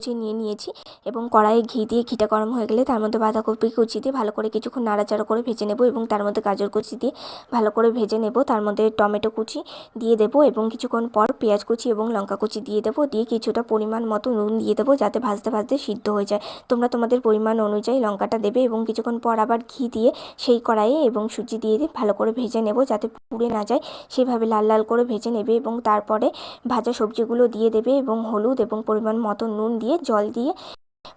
কুচি নিয়ে নিয়েছি এবং কড়াইয়ে ঘি দিয়ে ঘিটা গরম হয়ে গেলে তার মধ্যে বাঁধাকপি কুচি দিয়ে ভালো করে কিছুক্ষণ নাড়াচাড়া করে ভেজে নেব এবং তার মধ্যে গাজর কুচি দিয়ে ভালো করে ভেজে নেব। তার মধ্যে টমেটো কুচি দিয়ে দেবো এবং কিছুক্ষণ পর পেঁয়াজ কুচি এবং লঙ্কা কুচি দিয়ে দেবো। দিয়ে কিছুটা পরিমাণ মতো নুন দিয়ে দেবো যাতে ভাজতে ভাজতে সিদ্ধ হয়ে যায়। তোমরা তোমাদের পরিমাণ অনুযায়ী লঙ্কাটা দেবে এবং কিছুক্ষণ পর আবার ঘি দিয়ে সেই কড়াইয়ে এবং সুজি দিয়ে দিয়ে ভালো করে ভেজে নেব যাতে পুড়ে না যায়। সেভাবে লাল লাল করে ভেজে নেবে এবং তারপরে ভাজা সবজিগুলো দিয়ে দেবে এবং হলুদ এবং পরিমাণ মতো নুন দিয়ে জল দিয়ে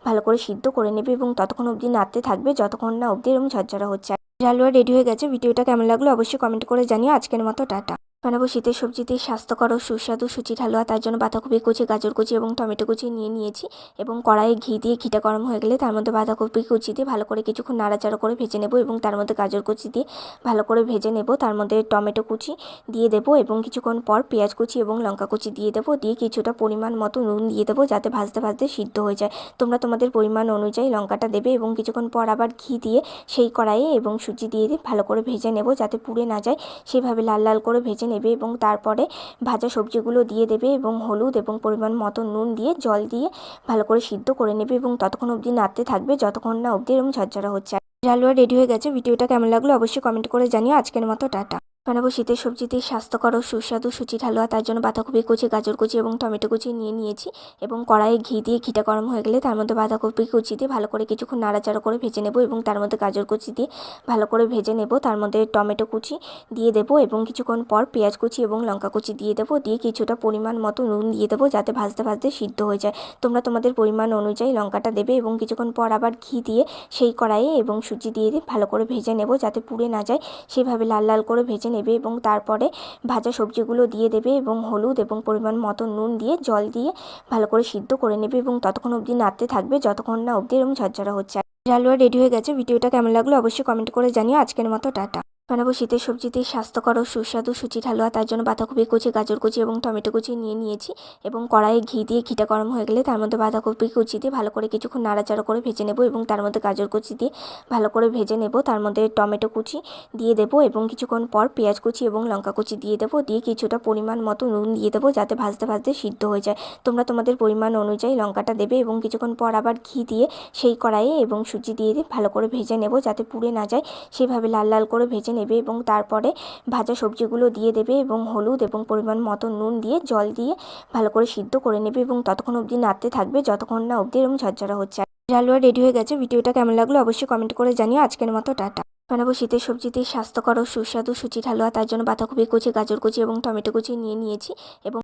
ভালো করে সিদ্ধ করে নেবে এবং ততক্ষণ অবধি নাড়তে থাকবে। যতক্ষণ না অবধি এরকম ঝরঝরা হচ্ছে। হালুয়া রেডি হয়ে গেছে। ভিডিওটা কেমন লাগল অবশ্যই কমেন্ট করে জানিও। আজকের মতো টাটা। বানাবো শীতের সবজিতে স্বাস্থ্যকর ও সুস্বাদু সুচির হালুয়া? তার জন্য বাঁধাকপি কুচি, গাজর কুচি এবং টমেটো কুচি নিয়ে নিয়েছি এবং কড়াইয়ে ঘি দিয়ে ঘিটা গরম হয়ে গেলে তার মধ্যে বাঁধাকপি কুচি দিয়ে ভালো করে কিছুক্ষণ নাড়াচাড়া করে ভেজে নেব এবং তার মধ্যে গাজর কুচি দিয়ে ভালো করে ভেজে নেব। তার মধ্যে টমেটো কুচি দিয়ে দেবো এবং কিছুক্ষণ পর পেঁয়াজ কুচি এবং লঙ্কা কুচি দিয়ে দেবো। দিয়ে কিছুটা পরিমাণ মতো নুন দিয়ে দেবো যাতে ভাজতে ভাজতে সিদ্ধ হয়ে যায়। তোমরা তোমাদের পরিমাণ অনুযায়ী লঙ্কাটা দেবে এবং কিছুক্ষণ পর আবার ঘি দিয়ে সেই কড়াইয়ে এবং সুজি দিয়ে দিয়ে ভালো করে ভেজে নেব যাতে পুড়ে না যায়। সেভাবে লাল লাল করে ভেজে নেবে এবং তারপরে ভাজা সবজিগুলো দিয়ে দেবে এবং হলুদ এবং পরিমাণ মতো নুন দিয়ে, জল দিয়ে ভালো করে সিদ্ধ করে নেবে এবং ততক্ষণ অবধি নাড়তে থাকবে, যতক্ষণ না অবধি এরকম ঝরঝরা হচ্ছে। হালুয়া রেডি হয়ে গেছে। ভিডিওটা কেমন লাগল অবশ্যই কমেন্ট করে জানিও। আজকের মতো টাটা। বানাবো শীতের সবজিতে স্বাস্থ্যকর ও সুস্বাদু সুচির হালুয়া তার জন্য বাঁধাকপি কুচি, গাজর কুচি এবং টমেটো কুচি নিয়ে নিয়েছি এবং কড়াইয়ে ঘি দিয়ে ঘিটা গরম হয়ে গেলে তার মধ্যে বাঁধাকপি কুচি দিয়ে ভালো করে কিছুক্ষণ নাড়াচাড়া করে ভেজে নেব এবং তার মধ্যে গাজর কুচি দিয়ে ভালো করে ভেজে নেব। তার মধ্যে টমেটো কুচি দিয়ে দেবো এবং কিছুক্ষণ পর পেঁয়াজ কুচি এবং লঙ্কা কুচি দিয়ে দেবো। দিয়ে কিছুটা পরিমাণ মতো নুন দিয়ে দেবো যাতে ভাজতে ভাজতে সিদ্ধ হয়ে যায়। তোমরা তোমাদের পরিমাণ অনুযায়ী লঙ্কাটা দেবে এবং কিছুক্ষণ পর আবার ঘি দিয়ে সেই কড়াইয়ে এবং সুজি দিয়ে দিয়ে ভালো করে ভেজে নেব যাতে পুড়ে না যায়। সেভাবে লাল লাল করে ভেজে নেবে এবং তারপরে ভাজা সবজিগুলো দিয়ে দেবে এবং হলুদ এবং পরিমাণ মতো নুন দিয়ে, জল দিয়ে ভালো করে সিদ্ধ করে নেবে এবং ততক্ষণ অবধি নাড়তে থাকবে, যতক্ষণ না অবধি এরকম ঝরঝরা হচ্ছে। হালুয়া রেডি হয়ে গেছে, ভিডিওটা কেমন লাগল অবশ্যই কমেন্ট করে জানিও। আজকের মতো টাটা। বানাবো শীতের সবজিতে স্বাস্থ্যকর ও সুস্বাদু সুচির হালুয়া তার জন্য বাঁধাকপি কুচি, গাজর কুচি এবং টমেটো কুচি নিয়ে নিয়েছি এবং কড়াইয়ে ঘি দিয়ে ঘিটা গরম হয়ে গেলে তার মধ্যে বাঁধাকপি কুচি দিয়ে ভালো করে কিছুক্ষণ নাড়াচাড়া করে ভেজে নেব এবং তার মধ্যে গাজর কুচি দিয়ে ভালো করে ভেজে নেব। তার মধ্যে টমেটো কুচি দিয়ে দেবো এবং কিছুক্ষণ পর পেঁয়াজ কুচি এবং লঙ্কা কুচি দিয়ে দেবো। দিয়ে কিছুটা পরিমাণ মতো নুন দিয়ে দেবো যাতে ভাজতে ভাজতে সিদ্ধ হয়ে যায়। তোমরা তোমাদের পরিমাণ অনুযায়ী লঙ্কাটা দেবে এবং কিছুক্ষণ পর আবার ঘি দিয়ে সেই কড়াইয়ে এবং সুজি দিয়ে দিয়ে ভালো করে ভেজে নেব যাতে পুড়ে না যায়। সেভাবে লাল লাল করে ভেজে নেবে। এবং তারপরে ভাজা সবজিগুলো দিয়ে দেবে এবং হলুদ এবং পরিমাণ মতো নুন দিয়ে জল দিয়ে ভালো করে সিদ্ধ করে নেবে এবং ততক্ষণ অবধি নাড়তে থাকবে, যতক্ষণ না অবধি এরকম ঝরঝরা হচ্ছে। হালুয়া রেডি হয়ে গেছে। ভিডিওটা কেমন লাগল অবশ্যই কমেন্ট করে জানিও। আজকের মতো টাটা। বানাবো শীতের সবজিতে স্বাস্থ্যকর ও সুস্বাদু সুচির হালুয়া। তার জন্য বাঁধাকপি কুচি, গাজর কুচি এবং টমেটো কুচি নিয়ে নিয়েছি এবং